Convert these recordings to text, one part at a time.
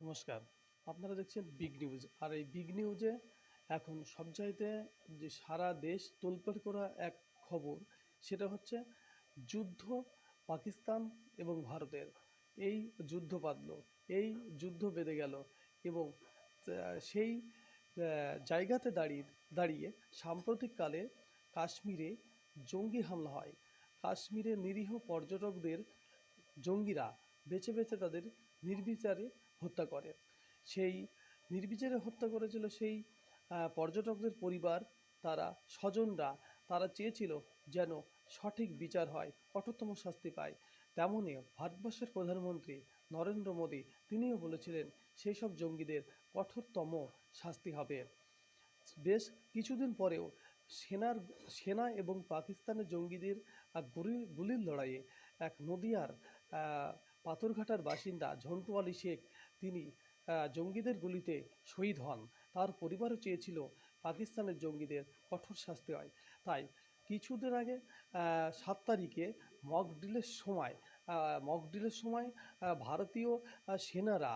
নমস্কার। আপনারা দেখছেন বিগ নিউজ আর এই বিগ নিউজে এখন সবচাইতে যে সারা দেশ তোলপাড় করা এক খবর, সেটা হচ্ছে যুদ্ধ পাকিস্তান এবং ভারতের। এই যুদ্ধ বাঁধল, এই যুদ্ধ বেঁধে গেল এবং সেই জায়গাতে দাঁড়িয়ে দাঁড়িয়ে সাম্প্রতিককালে কাশ্মীরে জঙ্গি হামলা হয়। কাশ্মীরে নিরীহ পর্যটকদের জঙ্গিরা বেছে বেছে তাদের নির্বিচারে হত্যা করে। সেই নির্বিচারে হত্যা করেছিল সেই পর্যটকদের পরিবার, তারা স্বজনরা, তারা চেয়েছিল যেন সঠিক বিচার হয়, কঠোরতম শাস্তি পায়। তেমনই ভারতবর্ষের প্রধানমন্ত্রী নরেন্দ্র মোদী, তিনিও বলেছিলেন সেই সব জঙ্গিদের কঠোরতম শাস্তি হবে। বেশ কিছুদিন পরেও সেনার, সেনা এবং পাকিস্তানের জঙ্গিদের গুলির লড়াইয়ে এক নদিয়ার পাথরঘাটার বাসিন্দা ঝন্টু আলী শেখ তিনি জঙ্গিদের গুলিতে শহীদ হন। তার পরিবারও চেয়েছিল পাকিস্তানের জঙ্গিদের কঠোর শাস্তি হয়। তাই কিছুদিন আগে সাত তারিখে মক ড্রিলের সময় মক ড্রিলের সময় ভারতীয় সেনারা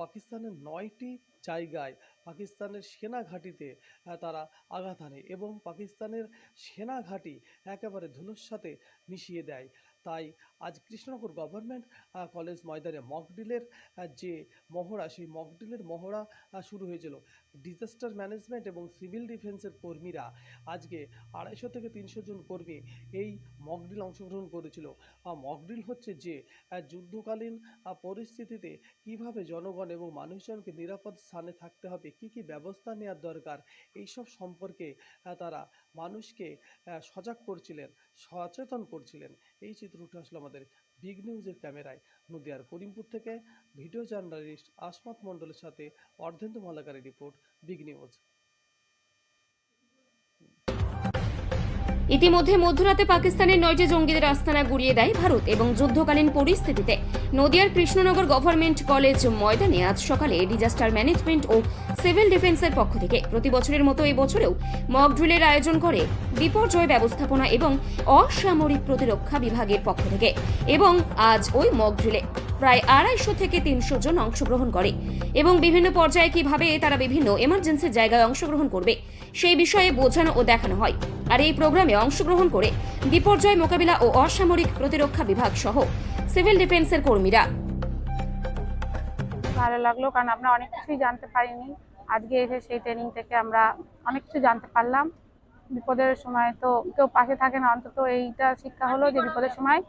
পাকিস্তানের নয়টি জায়গায় পাকিস্তানের সেনা ঘাঁটিতে তারা আঘাত হানে এবং পাকিস্তানের সেনা ঘাঁটি একেবারে ধুলোর সাথে মিশিয়ে দেয়। তাই আজ কৃষ্ণনগর গভর্নমেন্ট কলেজ ময়দানে মকড্রিলের যে মহড়া, সেই মকড্রিলের মহড়া শুরু হয়েছিল। ডিজাস্টার ম্যানেজমেন্ট এবং সিভিল ডিফেন্সের কর্মীরা আজকে আড়াইশো থেকে তিনশো জন কর্মী এই মকড্রিল অংশগ্রহণ করেছিল। মকড্রিল হচ্ছে যে যুদ্ধকালীন পরিস্থিতিতে কীভাবে জনগণ এবং মানুষজনকে নিরাপদ স্থানে থাকতে হবে, কি কি ব্যবস্থা নেওয়ার দরকার, এইসব সম্পর্কে তারা মানুষকে সজাগ করছিলেন, সচেতন করছিলেন। এই চিত্র উঠে আসলো আমাদের বিগ নিউজের ক্যামেরায়। নদিয়ার করিমপুর থেকে ভিডিও জার্নালিস্ট আসমাত মণ্ডলের সাথে অর্ধেন্দু মালাকারের রিপোর্ট বিগ নিউজ ইতিমধ্যে মধ্যরাতে পাকিস্তানের নয় যে জঙ্গিদের আস্তানা গুড়িয়ে দেয় ভারত এবং যুদ্ধকালীন পরিস্থিতিতে নদিয়ার কৃষ্ণনগর গভর্নমেন্ট কলেজ ময়দানে আজ সকালে ডিজাস্টার ম্যানেজমেন্ট ও সিভিল ডিফেন্সের পক্ষ থেকে প্রতি বছরের মতো এই বছরেও মক ড্রিলের আয়োজন করে বিপর্যয় ব্যবস্থাপনা এবং অসামরিক প্রতিরক্ষা বিভাগের পক্ষ থেকে এবং আজ ওই মক ড্রিলে প্রায় আড়াইশো থেকে তিনশো জন অংশগ্রহণ করে। এবং বিভিন্ন পর্যায়ে কীভাবে তারা বিভিন্ন এমার্জেন্সি জায়গায় অংশগ্রহণ করবে, সেই বিষয়ে বোঝানো ও দেখানো হয়। আর এই প্রোগ্রামে অংশগ্রহণ করে বিপর্যয় মোকাবিলা ও অসামরিক প্রতিরক্ষা বিভাগ সহ সিভিল ডিফেন্সের কর্মীরা। ভালো লাগল, কারণ আমরা অনেক কিছুই জানতে পারিনি। আজকে এসে সেই ট্রেনিং থেকে আমরা অনেক কিছু জানতে পারলাম। বিপদের সময় তো কেউ পাশে থাকে না, অন্তত এইটা শিক্ষা হলো যে বিপদের সময়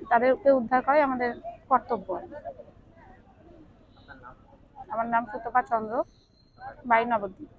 তাদেরকে উদ্ধার করাই আমাদের কর্তব্য। আমার নাম সুতপা চন্দ্র বাড়ি নবদ্বীপ।